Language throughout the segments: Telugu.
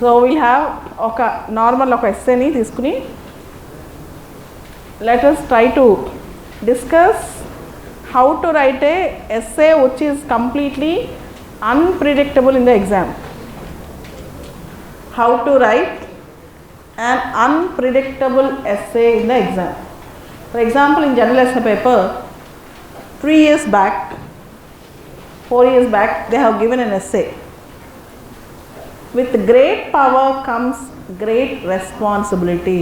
సో విల్ హ్యావ్ ఒక నార్మల్ ఒక ఎస్సేని తీసుకుని let us try to discuss how to write a essay which is completely unpredictable in the exam how to write an unpredictable essay in the exam for example in general essay paper 3 years back 4 years back they have given an essay with great power comes great responsibility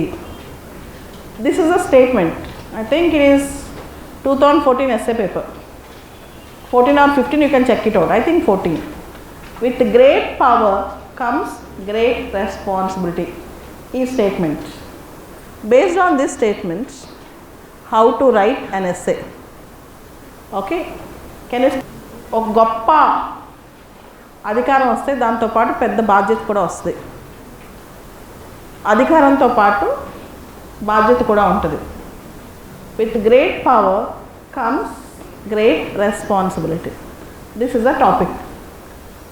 this is a statement. I think it is 2014 essay paper. 14 or 15, you can check it out. I think 14. With great power comes great responsibility. Is statement. Based on this statement, how to write an essay. Okay can ఒక గొప్ప అధికారం వస్తే దాంతోపాటు పెద్ద బాధ్యత కూడా వస్తుంది. అధికారంతో పాటు బాధ్యత కూడా ఉంటుంది. With great power comes great responsibility this is the topic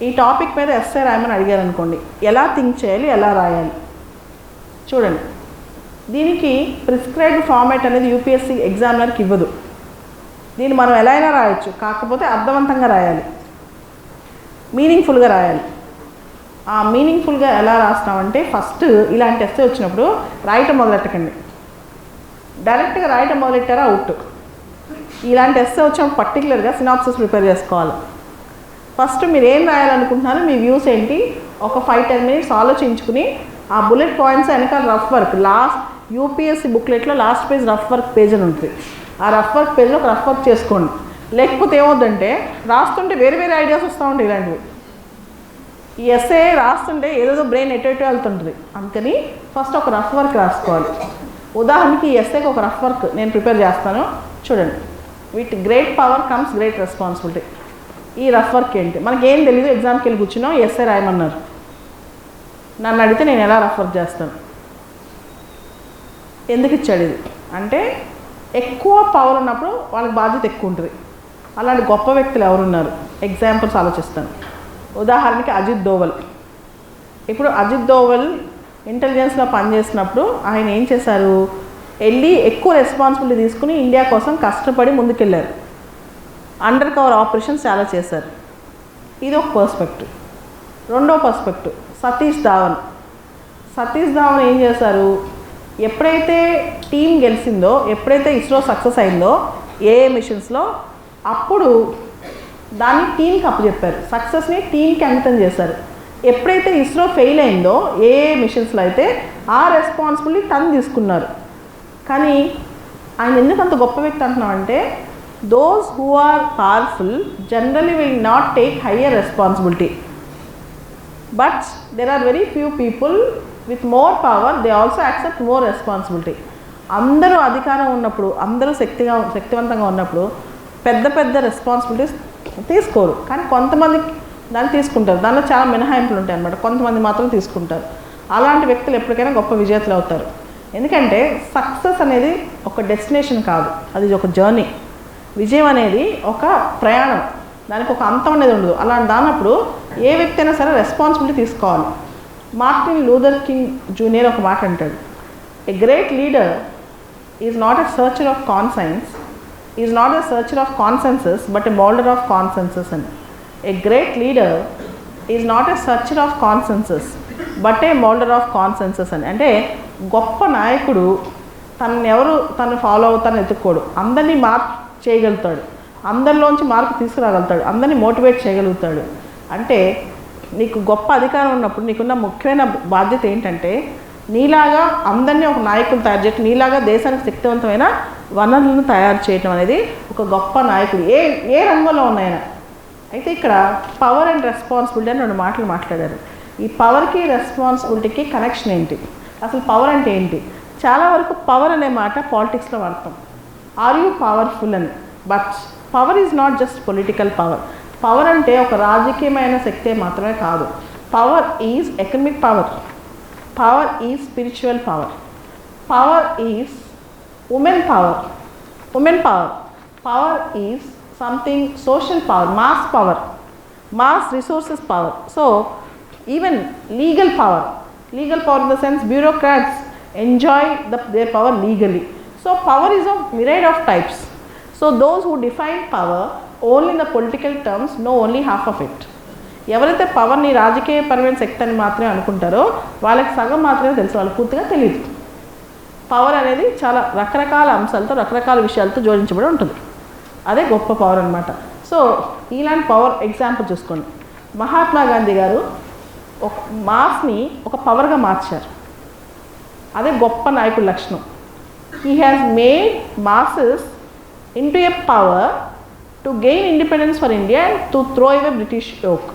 ఈ టాపిక్ మీద ఎస్ఏ రాయమని అడిగారు అనుకోండి ఎలా థింక్ చేయాలి ఎలా రాయాలి? చూడండి. దీనికి ప్రిస్క్రైబ్డ్ ఫార్మాట్ అనేది యూపీఎస్సీ ఎగ్జామినర్కి ఇవ్వదు. దీన్ని మనం ఎలా అయినా రాయొచ్చు. కాకపోతే అర్థవంతంగా రాయాలి. మీనింగ్ఫుల్గా రాయాలి. ఆ మీనింగ్ఫుల్గా ఎలా రాస్తామంటే ఫస్ట్ ఇలాంటి ఎస్సే వచ్చినప్పుడు రాయటం మొదలెట్టకండి డైరెక్ట్గా రాయటం మొదలెట్టారా అవుట్ ఇలాంటి ఎస్సే వచ్చినప్పుడు పర్టికులర్గా సినాప్సిస్ ప్రిపేర్ చేసుకోవాలి. ఫస్ట్ మీరు ఏం రాయాలనుకుంటున్నారో మీ వ్యూస్ ఏంటి? ఒక ఫైవ్ టెన్ మినిట్స్ ఆలోచించుకుని ఆ బుల్లెట్ పాయింట్స్ వెనకాల rough work last UPSC బుక్లెట్లో last page rough work page అని ఉంటుంది. ఆ రఫ్ వర్క్ పేజ్లో ఒక రఫ్ వర్క్ చేసుకోండి. లేకపోతే ఏమవుద్దంటే రాస్తుంటే వేరే వేరే ఐడియాస్ వస్తూ ఉంటాయి ఇలాంటివి. ఈ ఎస్ఏ రాస్తుంటే ఏదేదో బ్రెయిన్ ఎటు ఎటు వెళ్తుంటుంది. అందుకని ఫస్ట్ ఒక రఫ్ వర్క్ రాసుకోవాలి. ఉదాహరణకి ఈ ఎస్ఏకి ఒక రఫ్ వర్క్ నేను ప్రిపేర్ చేస్తాను. చూడండి. With great power comes great responsibility ఈ రఫ్ వర్క్ ఏంటి? మనకి ఏం తెలియదు ఎగ్జామ్కి వెళ్ళి కూర్చున్నాం ఎస్ఏ రాయమన్నారు. నన్ను అడిగితే నేను ఎలా రఫ్ వర్క్ చేస్తాను? ఎందుకు ఇచ్చాడు ఇది? అంటే ఎక్కువ పవర్ ఉన్నప్పుడు వాళ్ళకి బాధ్యత ఎక్కువ ఉంటుంది. అలాంటి గొప్ప వ్యక్తులు ఎవరున్నారు? ఎగ్జాంపుల్స్ ఆలోచిస్తాను. ఉదాహరణకి అజిత్ దోవల్. ఇప్పుడు అజిత్ దోవల్ ఇంటెలిజెన్స్లో పనిచేసినప్పుడు ఆయన ఏం చేశారు? వెళ్ళి ఎక్కువ రెస్పాన్సిబిలిటీ తీసుకుని ఇండియా కోసం కష్టపడి ముందుకెళ్ళారు. అండర్ కవర్ ఆపరేషన్స్ చాలా చేశారు. ఇది ఒక పర్స్పెక్టివ్ రెండో పర్స్పెక్టివ్ సతీష్ ధావన్. సతీష్ ధావన్ ఏం చేశారు? ఎప్పుడైతే టీం గెలిచిందో ఎప్పుడైతే ఇస్రో సక్సెస్ అయిందో ఏ మిషన్స్లో అప్పుడు దాన్ని టీంకి అప్పచెప్పారు సక్సెస్ని టీంకి అంకితం చేశారు. ఎప్పుడైతే ఇస్రో ఫెయిల్ అయిందో ఏ ఏ మిషన్స్లో అయితే ఆ రెస్పాన్సిబిలిటీ తను తీసుకున్నారు. కానీ ఆయన ఎందుకు అంత గొప్ప వ్యక్తి అంటున్నామంటే those who are powerful generally will not take higher responsibility but there are very few people with more power they also accept more responsibility అందరూ అధికారం ఉన్నప్పుడు అందరూ శక్తిగా శక్తివంతంగా ఉన్నప్పుడు పెద్ద పెద్ద రెస్పాన్సిబిలిటీస్ తీసుకోరు. కానీ కొంతమంది దాన్ని తీసుకుంటారు. దానిలో చాలా మినహాయింపులు ఉంటాయి అన్నమాట. కొంతమంది మాత్రం తీసుకుంటారు. అలాంటి వ్యక్తులు ఎప్పటికైనా గొప్ప విజేతలు అవుతారు. ఎందుకంటే సక్సెస్ అనేది ఒక డెస్టినేషన్ కాదు. అది ఒక జర్నీ విజయం అనేది ఒక ప్రయాణం. దానికి ఒక అంతం అనేది ఉండదు. అలా దానప్పుడు ఏ వ్యక్తి అయినా సరే రెస్పాన్సిబిలిటీ తీసుకోవాలి. మార్టిన్ లూథర్ కింగ్ జూనియర్ ఒక మాట అంటాడు. A great leader is not a searcher of consensus is not a searcher of consensus but a moulder of consensus అని a great leader is not a searcher of consensus but a moulder of consensus అని అంటే గొప్ప నాయకుడు తనని ఎవరు తను ఫాలో అవుతాను ఎత్తుక్కోడు. అందరినీ మార్క్ చేయగలుగుతాడు. అందరిలోంచి మార్పు తీసుకురాగలుగుతాడు. అందరినీ మోటివేట్ చేయగలుగుతాడు. అంటే నీకు గొప్ప అధికారం ఉన్నప్పుడు నీకున్న ముఖ్యమైన బాధ్యత ఏంటంటే నీలాగా అందరినీ ఒక నాయకులు తయారు చేయటం నీలాగా దేశానికి శక్తివంతమైన వనరులను తయారు చేయటం అనేది ఒక గొప్ప నాయకుడు. ఏ ఏ రంగంలో ఉన్నాయన అయితే ఇక్కడ పవర్ అండ్ రెస్పాన్సిబిలిటీ అని రెండు మాటలు మాట్లాడారు. ఈ పవర్కి రెస్పాన్సిబిలిటీకి కనెక్షన్ ఏంటి? అసలు పవర్ అంటే ఏంటి? చాలా వరకు పవర్ అనే మాట పాలిటిక్స్లో వాడతాం. ఆర్ యూ పవర్ఫుల్ అని. But power is not just political power power అంటే ఒక రాజకీయమైన శక్తే మాత్రమే కాదు. Power is economic power power is spiritual power power is women power women power power is something social power mass power mass resources power so even legal power legal power in the sense bureaucrats enjoy the their power legally so power is of myriad of types so those who define power only in the political terms no only half of it ఎవరైతే పవర్ని రాజకీయపరమైన శక్తి అని మాత్రమే అనుకుంటారో వాళ్ళకి సగం మాత్రమే తెలుసు. వాళ్ళకి పూర్తిగా తెలియదు పవర్ అనేది చాలా రకరకాల అంశాలతో రకరకాల విషయాలతో జోడించబడి ఉంటుంది. అదే గొప్ప పవర్ అనమాట సో ఇలాంటి పవర్ ఎగ్జాంపుల్ చూసుకోండి. మహాత్మా గాంధీ గారు ఒక మాస్ని ఒక పవర్గా మార్చారు. అదే గొప్ప నాయకుడి లక్షణం. He has made masses into a power to gain independence for India and to throw away British yoke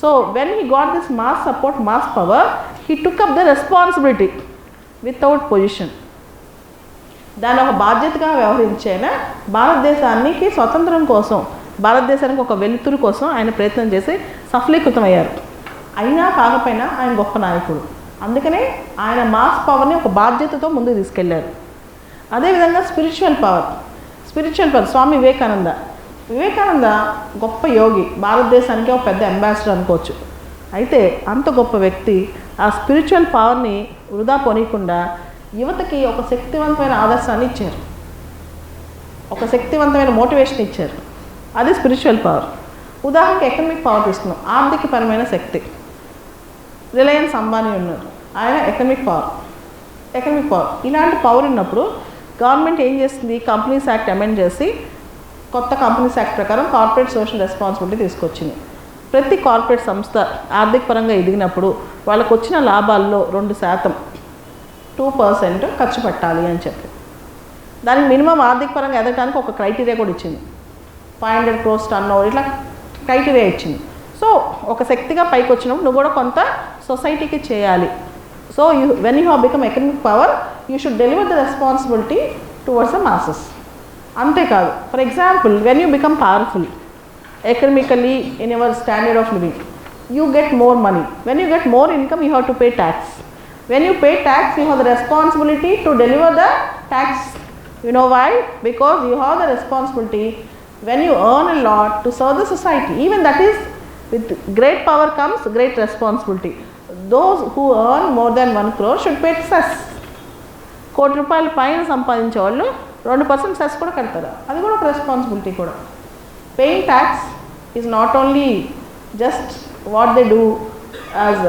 so when he got this mass support mass power he took up the responsibility without position దాని ఒక బాధ్యతగా వ్యవహరించైన భారతదేశానికి స్వతంత్రం కోసం భారతదేశానికి ఒక వెలుతురు కోసం ఆయన ప్రయత్నం చేసి సఫలీకృతమయ్యారు. అయినా కాకపోయినా ఆయన గొప్ప నాయకుడు. అందుకనే ఆయన మాస్ పవర్ని ఒక బాధ్యతతో ముందుకు తీసుకెళ్ళారు. అదేవిధంగా spiritual power spiritual power Swami Vivekananda. Vivekananda గొప్ప యోగి భారతదేశానికి ఒక పెద్ద అంబాసిడర్ అనుకోవచ్చు. అయితే అంత గొప్ప వ్యక్తి ఆ స్పిరిచువల్ పవర్ని వృధా పోనీయకుండా యువతకి ఒక శక్తివంతమైన ఆదర్శాన్ని ఇచ్చారు. ఒక శక్తివంతమైన మోటివేషన్ ఇచ్చారు. అది స్పిరిచువల్ పవర్. ఉదాహరణకి ఎకనమిక్ పవర్ తీసుకున్నాం ఆర్థికపరమైన శక్తి. రిలయన్స్ అంబానీ ఉన్నారు. ఆయన ఎకనమిక్ పవర్. Economic power. ఇలాంటి పవర్ ఉన్నప్పుడు గవర్నమెంట్ ఏం చేస్తుంది? కంపెనీస్ యాక్ట్ అమెండ్ చేసి కొత్త కంపెనీస్ యాక్ట్ ప్రకారం కార్పొరేట్ సోషల్ రెస్పాన్సిబిలిటీ తీసుకొచ్చింది. ప్రతి కార్పొరేట్ సంస్థ ఆర్థిక పరంగా ఎదిగినప్పుడు వాళ్ళకు వచ్చిన లాభాల్లో రెండు శాతం టూ పర్సెంట్ ఖర్చు పెట్టాలి అని చెప్పి. దానికి మినిమం ఆర్థిక పరంగా ఎదగడానికి ఒక క్రైటీరియా కూడా ఇచ్చింది. Five hundred crores turnover ఇట్లా క్రైటీరియా ఇచ్చింది. సో ఒక శక్తిగా పైకి వచ్చినప్పుడు నువ్వు కూడా కొంత సొసైటీకి చేయాలి. So you when you have become economic power you should deliver the responsibility towards the masses అంతేకాదు for example when you become powerful economically in your standard of living you get more money when you get more income you have to pay tax When you pay tax, you have the responsibility to deliver the tax. You know why? Because you have the responsibility when you earn a lot to serve the society. Even that is, with great power comes great responsibility. Those who earn more than one crore should pay cess. కోటి రూపాయల పైన సంపాదించే వాళ్ళు రెండు పర్సెంట్ సెస్ కూడా కడతారు అది కూడా ఒక రెస్పాన్సిబిలిటీ కూడా paying tax is not only just what they do as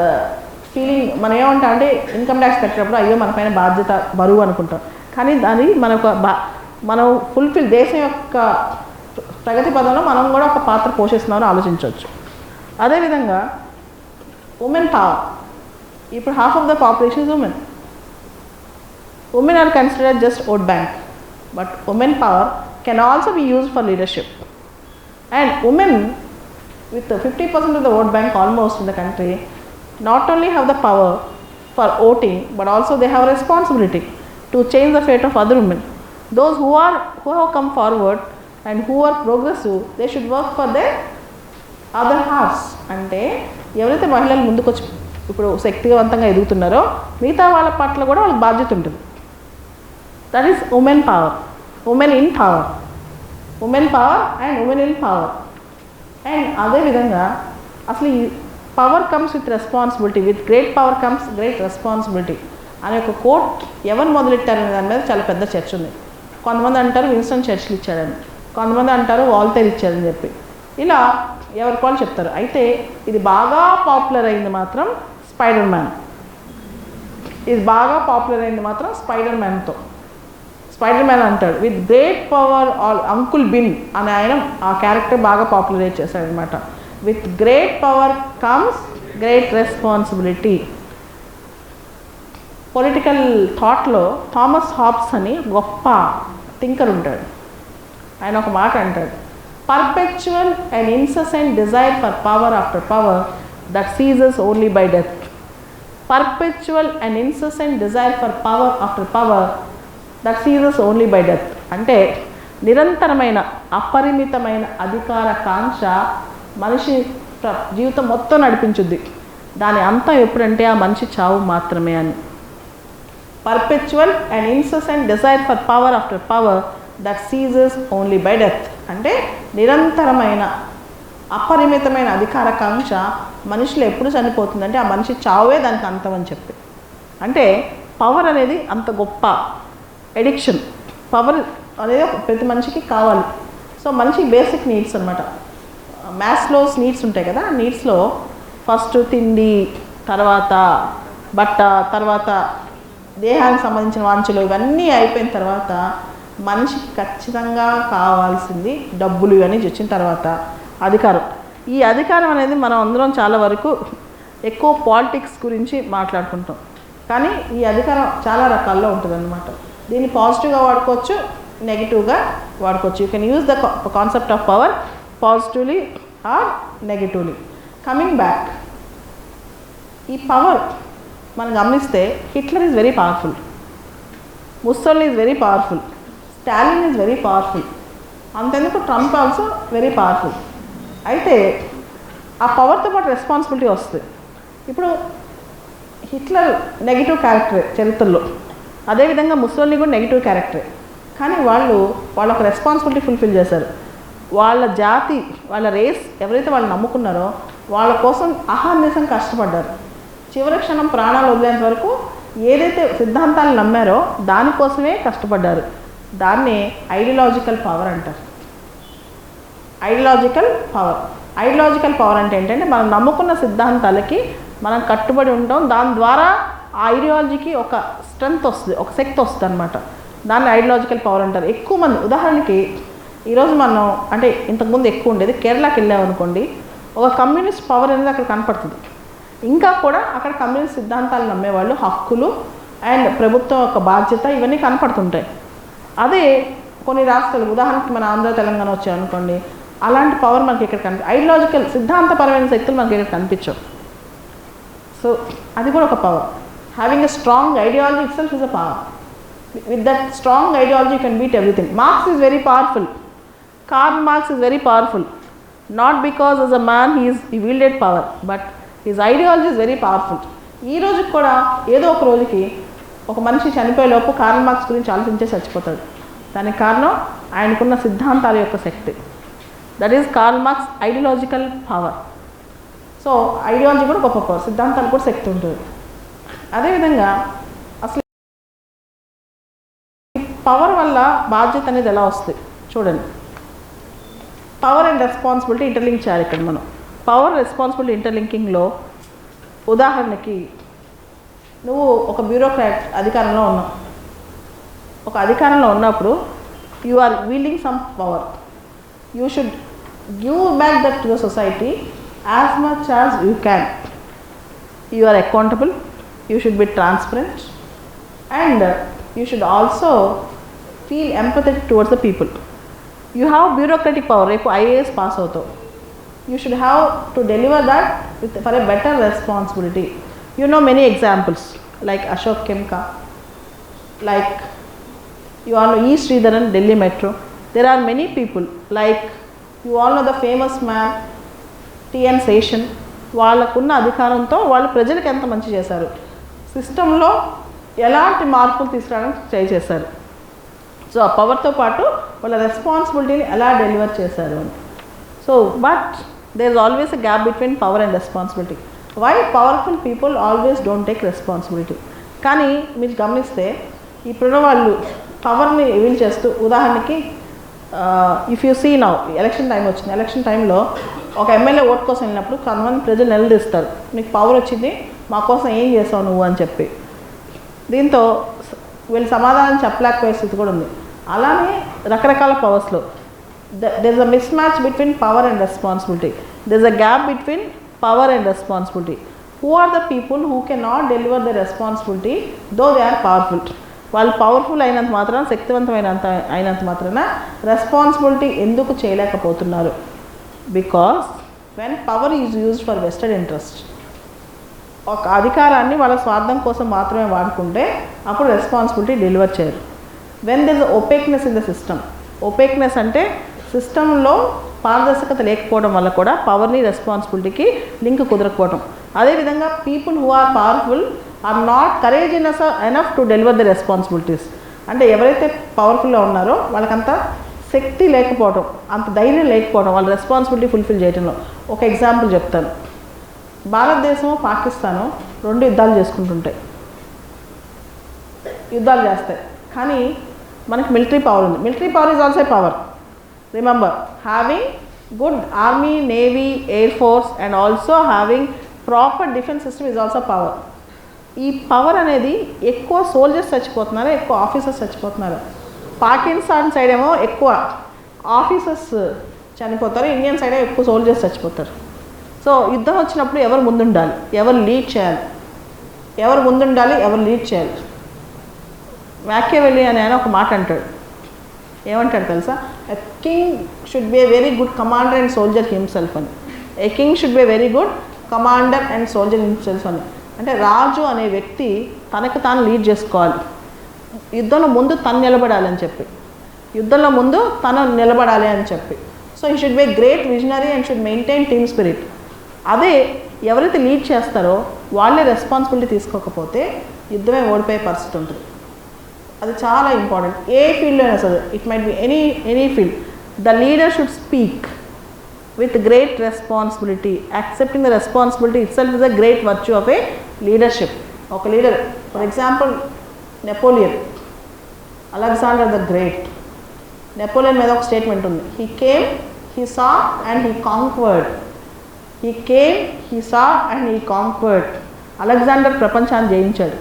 feeling మనం ఏమంటాం అంటే ఇన్కమ్ ట్యాక్స్ కట్టేటప్పుడు అయ్యో మన పైన బాధ్యత బరువు అనుకుంటాం. కానీ దాని మనకు బా మనం ఫుల్ఫిల్ దేశం యొక్క ప్రగతి పదంలో మనం కూడా ఒక పాత్ర పోషిస్తున్నామని ఆలోచించవచ్చు. అదేవిధంగా ఉమెన్ పవర్ ఇప్పుడు half of the population is women women are considered just vote bank but women power can also be use for leadership and women with the 50% of the vote bank almost in the country not only have the power for voting but also they have responsibility to change the fate of other women those who are who have come forward and who are progressive they should work for their other halves అంటే ఎవరైతే మహిళలు ముందుకొచ్చి ఇప్పుడు శక్తివంతంగా ఎదుగుతున్నారో మిగతా వాళ్ళ పట్ల కూడా వాళ్ళకి బాధ్యత ఉంటుంది that is women power women in power women power and women in power and అదేవిధంగా అసలు ఈ power comes with responsibility with great power comes great responsibility అనే ఒక కోట్ ఎవరు మొదలెట్టారనే దాని మీద చాలా పెద్ద చర్చ ఉంది. కొంతమంది అంటారు విన్స్టన్ చర్చిలు ఇచ్చాడని కొంతమంది అంటారు వాల్తేర్ ఇచ్చాడని చెప్పి. ఇలా ఎవరికి వాళ్ళు చెప్తారు. అయితే ఇది బాగా పాపులర్ అయింది మాత్రం స్పైడర్ మ్యాన్ ఇది బాగా పాపులర్ అయింది మాత్రం స్పైడర్ మ్యాన్తో స్పైడర్ మ్యాన్ అంటాడు విత్ గ్రేట్ పవర్ ఆల్ అంకుల్ బిన్ అనే ఆయన ఆ క్యారెక్టర్ బాగా పాపులరైజ్ చేశాడనమాట with great power comes great responsibility. Political థాట్లో Thomas Hobbes అని గొప్ప థింకర్ ఉంటాడు. ఆయన ఒక మాట అంటాడు perpetual and incessant desire for power after power that ceases only by death perpetual and incessant desire for power after power that ceases only by death అంటే నిరంతరమైన అపరిమితమైన అధికార కాంక్ష మనిషి ప్ర- జీవితం మొత్తం నడిపించుద్ది. దాని అంతం ఎప్పుడంటే ఆ మనిషి చావు మాత్రమే అని. Perpetual and incessant desire for power after power that ceases only by death అంటే నిరంతరమైన అపరిమితమైన అధికార కాంక్ష మనిషిలో ఎప్పుడు చనిపోతుందంటే ఆ మనిషి చావే దానికి అంతం అని చెప్పి. అంటే పవర్ అనేది అంత గొప్ప ఎడిక్షన్ పవర్ అనేది ప్రతి మనిషికి కావాలి. సో మనిషికి బేసిక్ నీడ్స్ అనమాట మ్యాథ్స్లోస్ నీడ్స్ ఉంటాయి కదా నీడ్స్లో ఫస్ట్ తిండి తర్వాత బట్ట తర్వాత దేహానికి సంబంధించిన వాంఛలు ఇవన్నీ అయిపోయిన తర్వాత మనిషికి ఖచ్చితంగా కావాల్సింది డబ్బులు ఇవన్నీ వచ్చిన తర్వాత అధికారం. ఈ అధికారం అనేది మనం అందరం చాలా వరకు ఎక్కువ పాలిటిక్స్ గురించి మాట్లాడుకుంటాం. కానీ ఈ అధికారం చాలా రకాల్లో ఉంటుంది అనమాట దీన్ని పాజిటివ్గా వాడుకోవచ్చు నెగిటివ్గా వాడుకోవచ్చు. You can use the concept of power positively or negatively coming back ఈ పవర్ మనం గమనిస్తే Hitler is very powerful Mussolini is very powerful Stalin is very powerful అంతెందుకు ట్రంప్ ఆల్సో వెరీ పవర్ఫుల్ అయితే ఆ పవర్తో పాటు రెస్పాన్సిబిలిటీ వస్తుంది. ఇప్పుడు హిట్లర్ నెగిటివ్ క్యారెక్టరే చరిత్రలో. అదేవిధంగా ముస్సోల్ని కూడా నెగిటివ్ క్యారెక్టరే కానీ వాళ్ళు వాళ్ళ రెస్పాన్సిబిలిటీ ఫుల్ఫిల్ చేశారు. వాళ్ళ జాతి వాళ్ళ రేస్ ఎవరైతే వాళ్ళు నమ్ముకున్నారో వాళ్ళ కోసం అహర్నిశం కష్టపడ్డారు. చివరి క్షణం ప్రాణాలు వదిలేంత వరకు ఏదైతే సిద్ధాంతాలు నమ్మారో దానికోసమే కష్టపడ్డారు. దాన్నే ఐడియలాజికల్ పవర్ అంటారు. ఐడియలాజికల్ పవర్ ఐడియలాజికల్ పవర్ అంటే ఏంటంటే మనం నమ్ముకున్న సిద్ధాంతాలకి మనం కట్టుబడి ఉంటాం. దాని ద్వారా ఆ ఐడియాలజీకి ఒక స్ట్రెంగ్త్ వస్తుంది ఒక శక్తి వస్తుంది అనమాట దాన్ని ఐడియాలజికల్ పవర్ అంటారు. ఎక్కువ మంది ఉదాహరణకి ఈరోజు మనం అంటే ఇంతకుముందు ఎక్కువ ఉండేది కేరళకి వెళ్ళామనుకోండి ఒక కమ్యూనిస్ట్ పవర్ అనేది అక్కడ కనపడుతుంది. ఇంకా కూడా అక్కడ కమ్యూనిస్ట్ సిద్ధాంతాలు నమ్మేవాళ్ళు హక్కులు అండ్ ప్రభుత్వం యొక్క బాధ్యత ఇవన్నీ కనపడుతుంటాయి. అదే కొన్ని రాష్ట్రాలు ఉదాహరణకి మన ఆంధ్ర తెలంగాణ వచ్చాయనుకోండి అలాంటి పవర్ మనకి ఇక్కడ కనిపి ఐడియాలజికల్ సిద్ధాంతపరమైన శక్తులు మనకి ఇక్కడ కనిపించవు. సో అది కూడా ఒక power having a strong ideology itself is a power with that strong ideology can beat everything Marx is very powerful Karl Marx is very powerful not because as a man he's ఈ wielded power but his ideology is very powerful ఈ రోజుకి కూడా ఏదో ఒక రోజుకి ఒక మనిషి చనిపోయే లోపు కార్ల్ మార్క్స్ గురించి ఆలోచించే చచ్చిపోతాడు. దానికి కారణం ఆయనకున్న సిద్ధాంతాల యొక్క శక్తి. That is Karl Marx ideological power so ideology కూడా గొప్ప పవర్ సిద్ధాంతాలు కూడా శక్తి ఉంటుంది. అదేవిధంగా అసలు పవర్ వల్ల బాధ్యత అనేది ఎలా వస్తుంది? చూడండి. పవర్ అండ్ రెస్పాన్సిబిలిటీ ఇంటర్లింక్ చేయాలి ఇక్కడ మనం. పవర్ రెస్పాన్సిబిలిటీ ఇంటర్లింకింగ్లో ఉదాహరణకి నువ్వు ఒక బ్యూరోక్రాట్ అధికారంలో ఉన్నావు. ఒక అధికారంలో ఉన్నప్పుడు you are wielding some power you should give back that to the society as much as you can you are accountable you should be transparent and you should also feel empathetic towards the people you have bureaucratic power రేపు ఐఏఎస్ పాస్ అవుతావు. You should have to deliver that with for a better responsibility you know many examples like Ashok Khemka like you all know E Sreedharan Delhi metro there are many people like you all know the famous man TN Seshan వాళ్ళకున్న అధికారంతో వాళ్ళు ప్రజలకు ఎంత మంచి చేశారు? సిస్టంలో ఎలాంటి మార్పులు తీసుకురావడానికి ట్రై చేశారు? సో ఆ పవర్తో పాటు వాళ్ళ రెస్పాన్సిబిలిటీని ఎలా డెలివర్ చేశారు అని. So but there is always a gap between power and responsibility why powerful people always don't take responsibility కానీ మీరు గమనిస్తే ఇప్పుడున్న వాళ్ళు పవర్ని వీల్ చేస్తూ ఉదాహరణకి if you see now election time వచ్చింది. ఎలక్షన్ టైంలో ఒక ఎమ్మెల్యే ఓట్ కోసం వెళ్ళినప్పుడు కొంతమంది ప్రజలు నిలదీస్తారు. మీకు పవర్ వచ్చింది మా కోసం ఏం చేసావు నువ్వు? అని చెప్పి. దీంతో వీళ్ళు సమాధానం చెప్పలేకపోయే స్థితి కూడా ఉంది. అలానే రకరకాల పవర్స్లో there is a mismatch between power and responsibility there is a gap between power and responsibility who are the people who can not deliver the responsibility though they are powerful వాళ్ళు పవర్ఫుల్ అయినంత మాత్రాన శక్తివంతమైనంత అయినంత మాత్రాన రెస్పాన్సిబిలిటీ ఎందుకు చేయలేకపోతున్నారు? Because when power is used for vested interest ఒక అధికారాన్ని వాళ్ళ స్వార్థం కోసం మాత్రమే వాడుకుంటే అప్పుడు రెస్పాన్సిబిలిటీ డెలివర్ చేయరు. When this opaqueness in the system opaqueness అంటే సిస్టంలో పారదర్శకత లేకపోవడం వల్ల కూడా పవర్ని రెస్పాన్సిబిలిటీకి లింక్ కుదరకపోవడం అదేవిధంగా people who are powerful are not courage in enough to deliver the responsibilities అంటే ఎవరైతే పవర్ఫుల్గా ఉన్నారో వాళ్ళకంత శక్తి లేకపోవడం అంత ధైర్యం లేకపోవడం వాళ్ళ రెస్పాన్సిబిలిటీ ఫుల్ఫిల్ చేయడంలో ఒక ఎగ్జాంపుల్ చెప్తాను. భారతదేశం పాకిస్తాను రెండు యుద్ధాలు చేసుకుంటుంటాయి. యుద్ధాలు చేస్తాయి. కానీ మనకి మిలిటరీ పవర్ ఉంది. Military power is also power remember having good army navy air force and also having proper defence system is also power ఈ పవర్ అనేది ఎక్కువ సోల్జర్స్ చచ్చిపోతున్నారు ఎక్కువ ఆఫీసర్స్ చచ్చిపోతున్నారు. పాకిస్తాన్ సైడ్ ఏమో ఎక్కువ ఆఫీసర్స్ చనిపోతారు ఇండియన్ సైడ్ ఎక్కువ సోల్జర్స్ చచ్చిపోతారు. సో యుద్ధం వచ్చినప్పుడు ఎవరు ముందుండాలి? ఎవరు లీడ్ చేయాలి? ఎవరు ముందుండాలి? ఎవరు లీడ్ చేయాలి? వ్యాఖ్యవెళ్ళి అని ఆయన ఒక మాట అంటాడు. ఏమంటాడు తెలుసా? A king should be a very good commander and soldier himself అని. A king should be very good commander and soldier himself అని. అంటే రాజు అనే వ్యక్తి తనకు తాను లీడ్ చేసుకోవాలి. యుద్ధంలో ముందు తను నిలబడాలి అని చెప్పి. యుద్ధంలో ముందు తను నిలబడాలి అని చెప్పి. సో ఈ should be great visionary and should maintain team spirit అదే ఎవరైతే లీడ్ చేస్తారో వాళ్ళే రెస్పాన్సిబిలిటీ తీసుకోకపోతే యుద్ధమే ఓడిపోయే పరిస్థితి ఉంటుంది. అది చాలా ఇంపార్టెంట్ ఏ ఫీల్డ్లో అయినా సరే it might be any any field the leader should speak with great responsibility accepting the responsibility itself is a great virtue of a leadership ఒక leader for example Napoleon Alexander the great Napoleon మీద ఒక స్టేట్మెంట్ ఉంది. He came he saw and he conquered he came he saw and he conquered Alexander ప్రపంచాన్ని జయించాడు.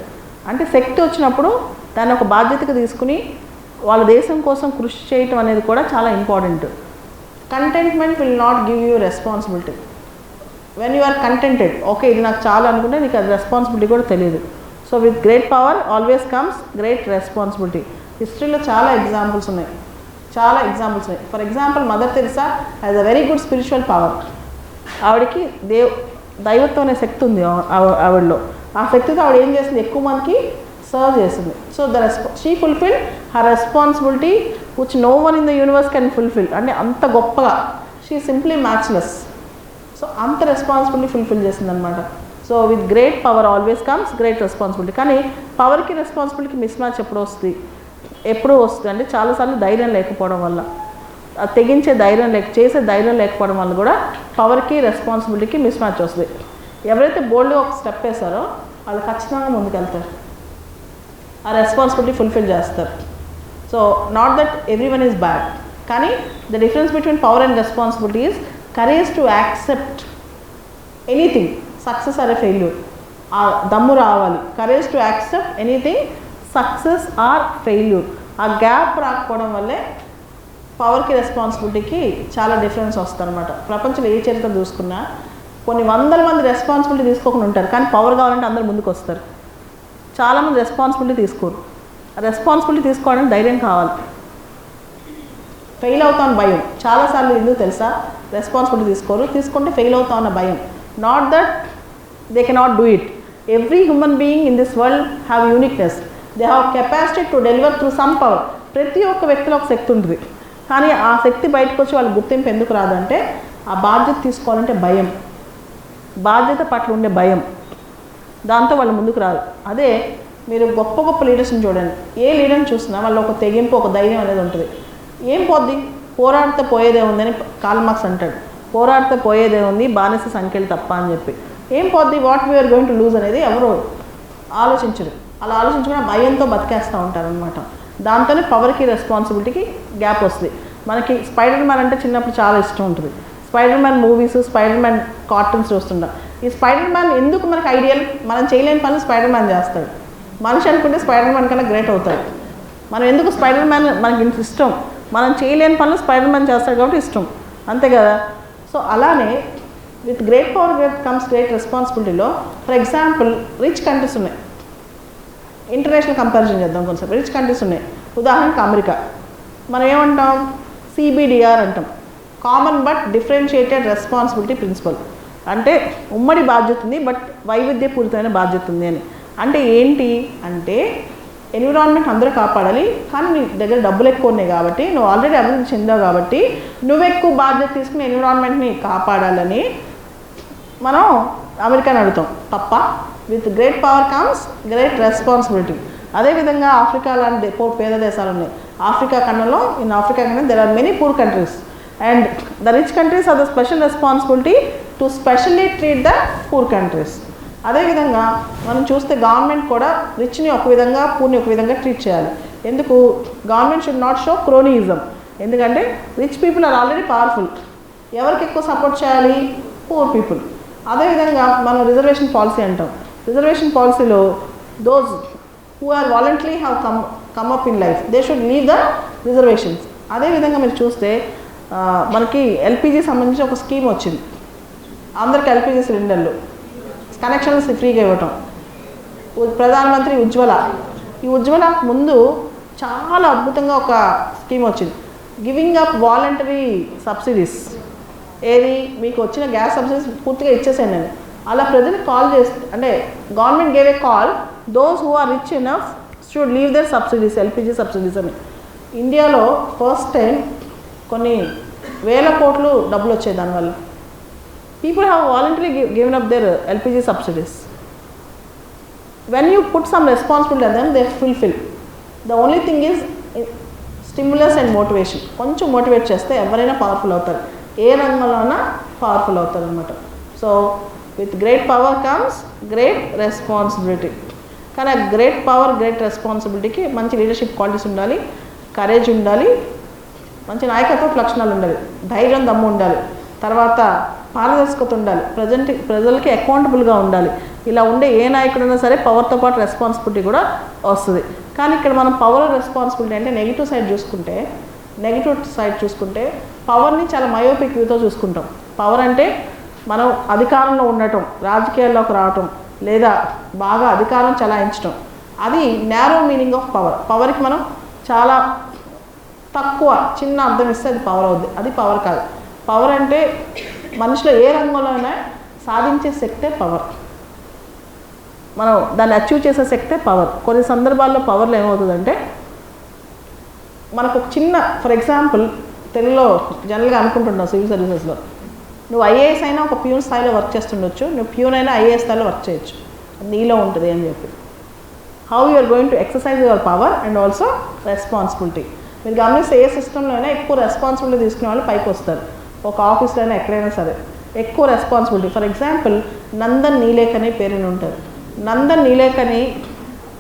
అంటే శక్తి వచ్చినప్పుడు దాన్ని ఒక బాధ్యతగా తీసుకుని వాళ్ళ దేశం కోసం కృషి చేయటం అనేది కూడా చాలా important. Contentment will not give you responsibility when you are contented okay ఇది నాకు చాలా అనుకుంటే నీకు అది రెస్పాన్సిబిలిటీ కూడా తెలియదు. So with great power always comes great responsibility హిస్టరీలో చాలా ఎగ్జాంపుల్స్ ఉన్నాయి. చాలా ఎగ్జాంపుల్స్ ఉన్నాయి. For example Mother Teresa has a very good spiritual power ఆవిడకి దేవ్ దైవత్వం అనే శక్తి ఉంది ఆవిడలో. ఆ శక్తితో ఆవిడ ఏం చేస్తుంది? ఎక్కువ మందికి సర్వ్ చేసింది so the రెస్పా she fulfil her responsibility which no one in the universe can fulfil అంటే అంత గొప్పగా. షీ సింప్లీ మ్యాచ్లెస్ సో అంత రెస్పాన్సిబిలిటీ ఫుల్ఫిల్ చేసిందనమాట so with great power always comes great responsibility కానీ పవర్కి రెస్పాన్సిబిలిటీకి మిస్ మ్యాచ్ ఎప్పుడు వస్తుంది? ఎప్పుడు వస్తుంది? అంటే చాలాసార్లు ధైర్యం లేకపోవడం వల్ల. తెగించే ధైర్యం లేక చేసే ధైర్యం లేకపోవడం వల్ల కూడా పవర్కి రెస్పాన్సిబిలిటీకి మిస్ మ్యాచ్ వస్తుంది. ఎవరైతే బోల్డ్గా ఒక స్టెప్ వేస్తారో వాళ్ళు ఖచ్చితంగా ముందుకెళ్తారు. ఆ రెస్పాన్సిబిలిటీ ఫుల్ఫిల్ చేస్తారు. So not that everyone is bad కానీ the difference between power and responsibility is courage to accept anything success or a failure ఆ దమ్ము రావాలి. Courage to accept anything success or failure ఆ గ్యాప్ రాకపోవడం వల్లే పవర్కి రెస్పాన్సిబిలిటీకి చాలా డిఫరెన్స్ వస్తుందన్నమాట. ప్రపంచంలో ఏ చరిత్ర చూసుకున్నా కొన్ని వందల మంది రెస్పాన్సిబిలిటీ తీసుకోకుండా ఉంటారు. కానీ పవర్ కావాలంటే అందరు ముందుకు వస్తారు చాలామంది రెస్పాన్సిబిలిటీ తీసుకోరు. రెస్పాన్సిబిలిటీ తీసుకోవడానికి ధైర్యం కావాలి. ఫెయిల్ అవుతాను భయం. చాలాసార్లు ఎందుకు తెలుసా? రెస్పాన్సిబిలిటీ తీసుకోరు. తీసుకుంటే ఫెయిల్ అవుతాం అన్న భయం. Not that they cannot do it every human being in this world have uniqueness they have capacity to deliver through some power ప్రతి ఒక్క వ్యక్తిలో ఒక శక్తి ఉంటుంది. కానీ ఆ శక్తి బయటకు వచ్చి వాళ్ళ గుర్తింపు ఎందుకు రాదంటే ఆ బాధ్యత తీసుకోవాలంటే భయం. బాధ్యత పట్ల ఉండే భయం. దాంతో వాళ్ళు ముందుకు రారు. అదే మీరు గొప్ప గొప్ప లీడర్స్ని చూడండి. ఏ లీడర్ని చూసినా వాళ్ళు ఒక తెగింపు ఒక ధైర్యం అనేది ఉంటుంది. ఏం పోద్ది? పోరాడితే పోయేదే ఉందని కాల్మాక్స్ అంటాడు. పోరాడితే పోయేదే ఉంది బానిస సంఖ్యలు తప్ప అని చెప్పి. ఏం పోద్ది? What we're going to lose అనేది ఎవరు ఆలోచించరు. అలా ఆలోచించుకున్న భయంతో బతికేస్తూ ఉంటారనమాట దాంతోనే పవర్కి రెస్పాన్సిబిలిటీకి గ్యాప్ వస్తుంది. మనకి స్పైడర్ మ్యాన్ అంటే చిన్నప్పుడు చాలా ఇష్టం ఉంటుంది. Spider Man movies Spider Man cartoons చూస్తుంటాం. ఈ స్పైడర్ మ్యాన్ ఎందుకు మనకి ఐడియల్? మనం చేయలేని పనులు స్పైడర్ మ్యాన్ చేస్తాడు. మనిషి అనుకుంటే స్పైడర్ మ్యాన్ కన్నా గ్రేట్ అవుతాడు. మనం ఎందుకు స్పైడర్ మ్యాన్ మనకి ఇంత ఇష్టం. మనం చేయలేని పనులు స్పైడర్ మ్యాన్ చేస్తాడు కాబట్టి ఇష్టం. అంతే కదా? సో అలానే with great power great comes great రెస్పాన్సిబిలిటీలో for example rich countries ఉన్నాయి. ఇంటర్నేషనల్ కంపారిజన్ చేద్దాం కొంచెం. రిచ్ కంట్రీస్ ఉన్నాయి. ఉదాహరణకు అమెరికా. మనం ఏమంటాం? సిబిడిఆర్ అంటాం. Common but differentiated responsibility principle. అంటే ఉమ్మడి బాధ్యత ఉంది బట్ వైవిధ్యపూరితమైన బాధ్యత ఉంది అని. అంటే ఏంటి? అంటే ఎన్విరాన్మెంట్ అందరూ కాపాడాలి కానీ నీ దగ్గర డబ్బులు ఎక్కువ ఉన్నాయి కాబట్టి నువ్వు ఆల్రెడీ అభివృద్ధి చెందావు కాబట్టి నువ్వు ఎక్కువ బాధ్యత తీసుకుని ఎన్విరాన్మెంట్ని కాపాడాలని మనం అమెరికాని అడుగుతాం. తప్ప with great power comes great responsibility అదేవిధంగా ఆఫ్రికా లాంటి పో- పేద దేశాలు ఉన్నాయి. ఆఫ్రికా ఖండంలో ఇన్ ఆఫ్రికా ఖండం there are many poor countries and the rich countries are the special responsibility to specially treat the poor countries అదేవిధంగా మనం చూస్తే గవర్నమెంట్ కూడా రిచ్ని ఒక విధంగా పూర్ని ఒక విధంగా ట్రీట్ చేయాలి. ఎందుకు? Government should not show cronyism ఎందుకంటే rich people are already powerful ఎవరికి ఎక్కువ సపోర్ట్ చేయాలి? పూర్ పీపుల్ అదేవిధంగా మనం రిజర్వేషన్ పాలసీ అంటాం. రిజర్వేషన్ పాలసీలో those who are voluntary have come come up in life they should leave the reservations అదేవిధంగా మీరు చూస్తే మనకి ఎల్పిజి సంబంధించి ఒక స్కీమ్ వచ్చింది. అందరికి ఎల్పిజి సిలిండర్లు. కనెక్షన్స్ ఫ్రీగా ఇవ్వటం. ప్రధానమంత్రి ఉజ్వల. ఈ ఉజ్వల ముందు చాలా అద్భుతంగా ఒక స్కీమ్ వచ్చింది. Giving up voluntary subsidies. ఏది? మీకు వచ్చిన గ్యాస్ సబ్సిడీస్ పూర్తిగా ఇచ్చేసాను నేను అలా ప్రజలకు కాల్ చేస్తే అంటే government gave a call those who are rich enough should leave their subsidies LPG subsidies అని. ఇండియాలో ఫస్ట్ టైం కొన్ని వేల కోట్లు డబ్బులు వచ్చాయి దానివల్ల. People have voluntary given up their LPG subsidies when you put some responsibility on them they fulfill. The only thing is stimulus and motivation కొంచెం మోటివేట్ చేస్తే ఎవరైనా పవర్ఫుల్ అవుతారు. ఏ రంగంలోనా పవర్ఫుల్ అవుతారు అనమాట so with great power comes great responsibility కానీ ఆ గ్రేట్ పవర్ గ్రేట్ రెస్పాన్సిబిలిటీకి మంచి లీడర్షిప్ క్వాలిటీస్ ఉండాలి కరేజ్ ఉండాలి మంచి నాయకత్వ లక్షణాలు ఉండాలి ధైర్యం దమ్ము ఉండాలి. తర్వాత పారదర్శకత ఉండాలి. ప్రజెంట్ ప్రజలకి అకౌంటబుల్గా ఉండాలి. ఇలా ఉండే ఏ నాయకుడైనా సరే పవర్తో పాటు రెస్పాన్సిబిలిటీ కూడా వస్తుంది. కానీ ఇక్కడ మనం పవర్ రెస్పాన్సిబిలిటీ అంటే నెగిటివ్ సైడ్ చూసుకుంటే నెగిటివ్ సైడ్ చూసుకుంటే పవర్ని చాలా మయోపిక్ వ్యూతో చూసుకుంటాం. పవర్ అంటే మనం అధికారంలో ఉండటం రాజకీయాల్లోకి రావటం లేదా బాగా అధికారం చలాయించడం అది నేరో మీనింగ్ ఆఫ్ పవర్ పవర్కి మనం చాలా తక్కువ చిన్న అర్థం ఇస్తే అది పవర్ అవుద్ది. అది పవర్ కాదు. పవర్ అంటే మనిషిలో ఏ రంగంలోనైనా సాధించే శక్తే పవర్. మనం దాన్ని అచీవ్ చేసే శక్తే పవర్. కొన్ని సందర్భాల్లో పవర్లో ఏమవుతుందంటే మనకు ఒక చిన్న ఫర్ ఎగ్జాంపుల్ తెలుగులో జనరల్గా అనుకుంటున్నావు సివిల్ సర్వీసెస్లో. నువ్వు ఐఏఎస్ అయినా ఒక ప్యూన్ స్థాయిలో వర్క్ చేస్తుండొచ్చు నువ్వు ప్యూన్ అయినా ఐఏఎస్ స్థాయిలో వర్క్ చేయొచ్చు. నీలో ఉంటుంది అని చెప్పి. How you're going to exercise your power and also responsibility మీరు గమనిస్తే ఏ సిస్టంలో అయినా ఎక్కువ రెస్పాన్సిబిలిటీ తీసుకునే వాళ్ళు పైకి వస్తారు. ఒక ఆఫీస్లో అయినా ఎక్కడైనా సరే ఎక్కువ responsibility for example Nandan Nilekani అనే పేరుని ఉంటుంది. నందన్ నీలేక్ అని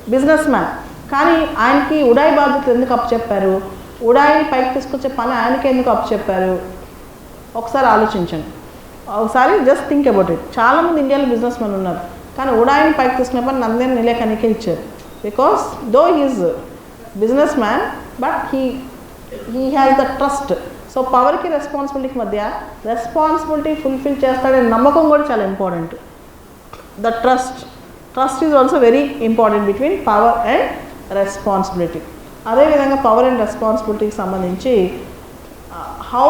బిజినెస్ మ్యాన్ కానీ ఆయనకి ఉడాయి బాధ్యత ఎందుకు అప్పచెప్పారు? ఉడాయిని పైకి తీసుకొచ్చే పని ఆయనకి ఎందుకు అప్పచెప్పారు? ఒకసారి ఆలోచించండి. ఒకసారి జస్ట్ థింక్ అబౌట్ ఇట్ చాలామంది ఇండియాలో బిజినెస్ మెన్ ఉన్నారు. కానీ ఉడాయిని పైకి తీసుకునే పని నందేని నిలేకనికే ఇచ్చారు. Because though he's business man but he he has the trust so పవర్కి రెస్పాన్సిబిలిటీకి మధ్య రెస్పాన్సిబిలిటీ ఫుల్ఫిల్ చేస్తాడనే నమ్మకం కూడా చాలా important. The trust trust is also very important between power and responsibility. అదేవిధంగా పవర్ అండ్ రెస్పాన్సిబిలిటీకి సంబంధించి how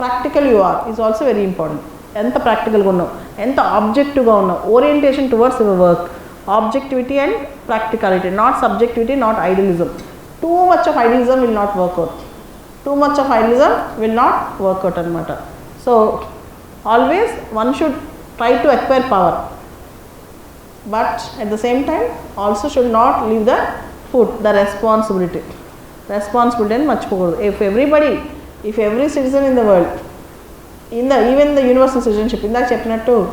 practical you are is also very important. ఎంత ప్రాక్టికల్గా ఉన్నావు ఎంత ఆబ్జెక్టివ్గా ఉన్నావు orientation towards your work. Objectivity and practicality not subjectivity not idealism. Too much of idealism will not work out too much of idealism will not work out అనమాట so always one should try to acquire power but at the same time also should not leave the food the responsibility. Responsibility అని మర్చిపోకూడదు. If everybody if every citizen in the world in the even the universal citizenship ఇందాక చెప్పినట్టు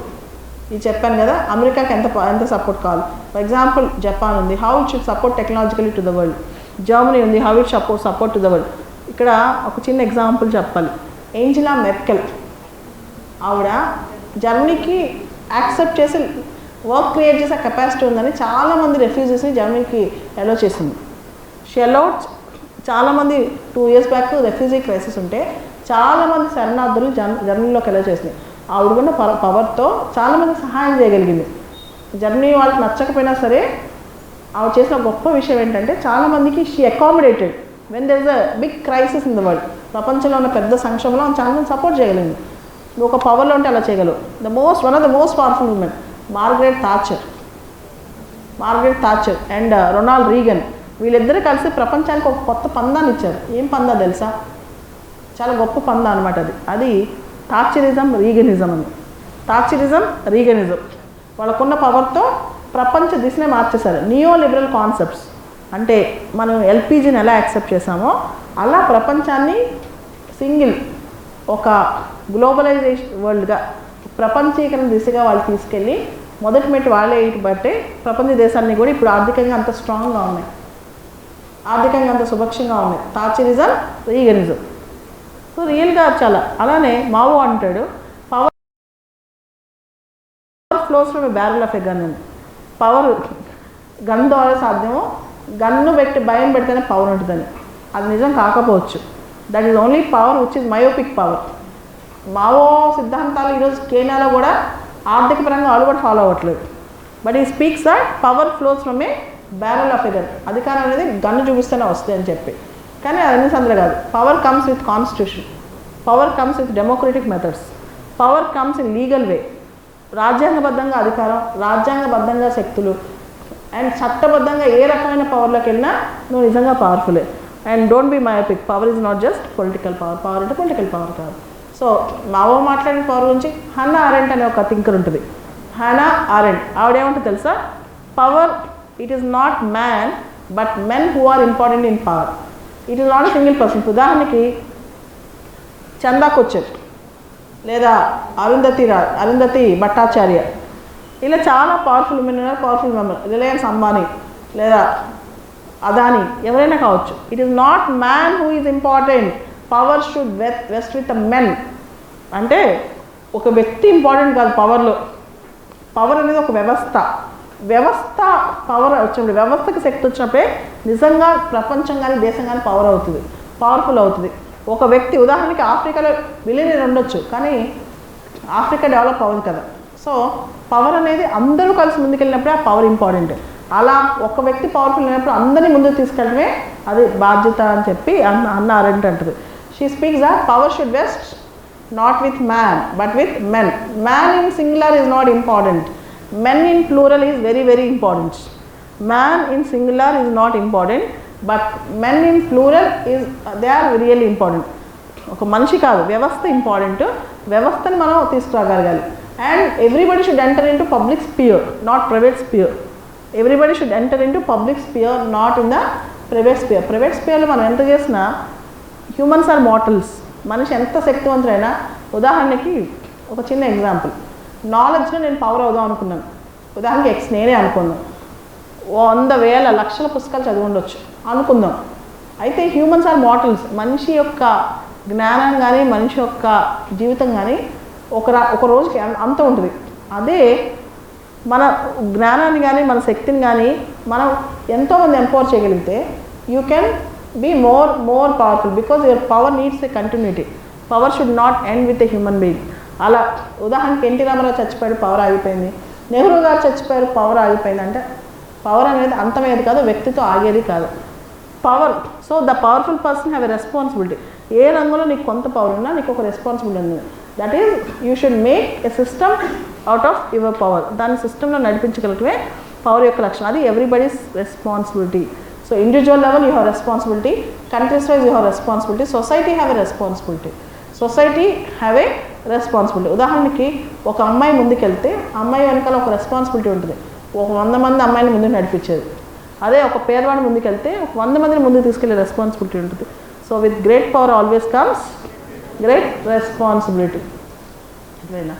ఇది చెప్పాను కదా అమెరికాకి ఎంత ప- ఎంత సపోర్ట్ కావాలి? ఫర్ ఎగ్జాంపుల్ జపాన్ ఉంది. How it should support technologically to the world Germany ఉంది. How it support support to the world ఇక్కడ ఒక చిన్న ఎగ్జాంపుల్ చెప్పాలి. ఏంజిలా మెర్కెల్ ఆవిడ జర్మనీకి యాక్సెప్ట్ చేసి వర్క్ క్రియేట్ చేసే కెపాసిటీ ఉందని చాలామంది రెఫ్యూజీస్ని జర్మనీకి అలో చేసింది. షెలోట్ చాలామంది two years back refugee crisis ఉంటే చాలామంది శరణార్థులు జర్ జర్మనీలోకి ఎలో చేసింది. ఆవిడ కూడా పవర్ పవర్తో చాలామంది సహాయం చేయగలిగింది. జర్మనీ వాళ్ళకి నచ్చకపోయినా సరే ఆవిడ చేసిన గొప్ప విషయం ఏంటంటే చాలామందికి she accommodated when there is a big crisis in the world ప్రపంచంలో ఉన్న పెద్ద సంక్షోభంలో ఆమె చాలా సపోర్ట్ చేయగలిగింది. నువ్వు ఒక పవర్లో ఉంటే అలా చేయగలవు. The most one of the most powerful women Margaret Thatcher Margaret Thatcher and Ronald Reagan వీళ్ళిద్దరూ కలిసి ప్రపంచానికి ఒక కొత్త పందాన్ని ఇచ్చారు. ఏం పందా తెలుసా? చాలా గొప్ప పందా అనమాట అది. అది థాచరిజం రీగనిజం అని. థాచరిజం రీగనిజం వాళ్ళకున్న పవర్తో ప్రపంచ దిశనే మార్చేశారు. నియో లిబరల్ కాన్సెప్ట్స్ అంటే మనం ఎల్పిజిని ఎలా యాక్సెప్ట్ చేసామో అలా ప్రపంచాన్ని సింగిల్ ఒక గ్లోబలైజేషన్ వరల్డ్గా ప్రపంచీకరణ దిశగా వాళ్ళు తీసుకెళ్ళి మొదటి మెట్టు వాళ్ళే బట్టే ప్రపంచ దేశాన్ని కూడా ఇప్పుడు ఆర్థికంగా అంత స్ట్రాంగ్గా ఉన్నాయి. ఆర్థికంగా అంత సుభక్షంగా ఉన్నాయి. తాచిరిజం రీగనిజం. సో రియల్గా చాలా. అలానే మావో అంటాడు power flows from a barrel of a gun power gun ద్వారా సాధ్యమో గన్ను పెట్టి భయం పెడితేనే పవర్ ఉంటుందని. అది నిజం కాకపోవచ్చు. That is only power which is myopic power Mao సిద్ధాంతాలు ఈరోజు కేనియాలో కూడా ఆర్థిక పరంగా వాళ్ళు కూడా ఫాలో అవ్వట్లేదు. But he speaks that power flows from a barrel of a gun అధికారం అనేది గన్ను చూపిస్తేనే వస్తుంది అని చెప్పి. కానీ అన్ని సందర్భం కాదు. Power comes with constitution power comes with democratic methods power comes in legal way రాజ్యాంగబద్ధంగా అధికారం రాజ్యాంగబద్ధంగా శక్తులు అండ్ చట్టబద్ధంగా ఏ రకమైన పవర్లోకి వెళ్ళినా నువ్వు నిజంగా పవర్ఫులే and don't be myopic power is not just political power power అంటే పొలిటికల్ పవర్ కాదు. సో మావో మాట్లాడిన పవర్ గురించి హన్నా ఆరెంట్ అనే ఒక థింకర్ ఉంటుంది. హనా ఆరెంట్ ఆవిడేమంటే తెలుసా? Power it is not man but men who are important in power it is not single person ఉదాహరణకి చందా కొచ్చర్ లేదా అరుంధతి రా అరుంధతి భట్టాచార్య. ఇలా చాలా powerful women powerful member Reliance Ambani లేదా అదాని ఎవరైనా కావచ్చు. It is not man who is important power should with vest with men అంటే ఒక వ్యక్తి ఇంపార్టెంట్ కాదు పవర్లో పవర్ అనేది ఒక వ్యవస్థ. వ్యవస్థ పవర్ వచ్చినప్పుడు వ్యవస్థకి శక్తి వచ్చినప్పుడే నిజంగా ప్రపంచం కానీ దేశం కానీ పవర్ అవుతుంది. పవర్ఫుల్ అవుతుంది. ఒక వ్యక్తి ఉదాహరణకి ఆఫ్రికాలో విలీనం ఉండొచ్చు. కానీ ఆఫ్రికా డెవలప్ అవ్వదు కదా. సో పవర్ అనేది అందరూ కలిసి ముందుకెళ్ళినప్పుడే ఆ పవర్ ఇంపార్టెంట్ అలా ఒక వ్యక్తి పవర్ఫుల్ అయినప్పుడు అందరినీ ముందుకు తీసుకెళ్ళడమే అది బాధ్యత అని చెప్పి అన్న అన్న అరెంట్ అంటుంది. She speaks uh power should vest not with man but with men man in singular is not important men in plural is very very important man in singular is not important but men in plural is they are really important ఒక మనిషి కాదు వ్యవస్థ ఇంపార్టెంట్ వ్యవస్థని మనం తీసుకురాగలగాలి. And everybody should enter in to public sphere not private sphere everybody should enter in to public sphere not in the private sphere private స్పియర్లో మనం ఎంత చేసినా హ్యూమన్స్ ఆర్ మోటల్స్ మనిషి ఎంత శక్తివంతుడైనా ఉదాహరణకి ఒక చిన్న ఎగ్జాంపుల్ నాలెడ్జ్లో నేను పవర్ అవుదాం అనుకున్నాను. ఉదాహరణకి ఎక్స్ నేనే అనుకున్నాను. వంద వేల లక్షల పుస్తకాలు చదివిండొచ్చు అనుకుందాం. అయితే హ్యూమన్స్ ఆర్ మోటల్స్ మనిషి యొక్క జ్ఞానం కానీ మనిషి యొక్క జీవితం కానీ ఒక రా ఒక రోజుకి అంత ఉంటుంది. అదే మన జ్ఞానాన్ని కానీ మన శక్తిని కానీ మనం ఎంతోమంది ఎంపవర్ చేయగలిగితే you can be more more powerful because your power needs a continuity. Power should not end with a human being. అలా ఉదాహరణకి ఎన్టీ రామారావు చచ్చిపోయాడు పవర్ ఆగిపోయింది. నెహ్రూ గారు చచ్చిపోయారు పవర్ ఆగిపోయింది. అంటే పవర్ అనేది అంతమయ్యేది కాదు వ్యక్తితో ఆగేది కాదు. Power so the powerful person have a responsibility. ఏ రంగంలో నీకు కొంత పవర్ ఉన్నా నీకు ఒక రెస్పాన్సిబిలిటీ ఉంది that is you should make a system out of your power దాని సిస్టంలో నడిపించగలిగే పవర్ యొక్క లక్షణం. అది everybody's responsibility so individual level you have responsibility countries wise you have responsibility society have a responsibility society have a responsibility ఉదాహరణకి ఒక అమ్మాయి ముందుకెళ్తే అమ్మాయి వెనకాల ఒక రెస్పాన్సిబిలిటీ ఉంటుంది. ఒక వంద మంది అమ్మాయిని ముందు నడిపించేది. అదే ఒక పేదవాడి ముందుకెళ్తే ఒక వంద మందిని ముందుకు తీసుకెళ్ళే రెస్పాన్సిబిలిటీ ఉంటుంది. So with great power always comes great responsibility అట్లేనా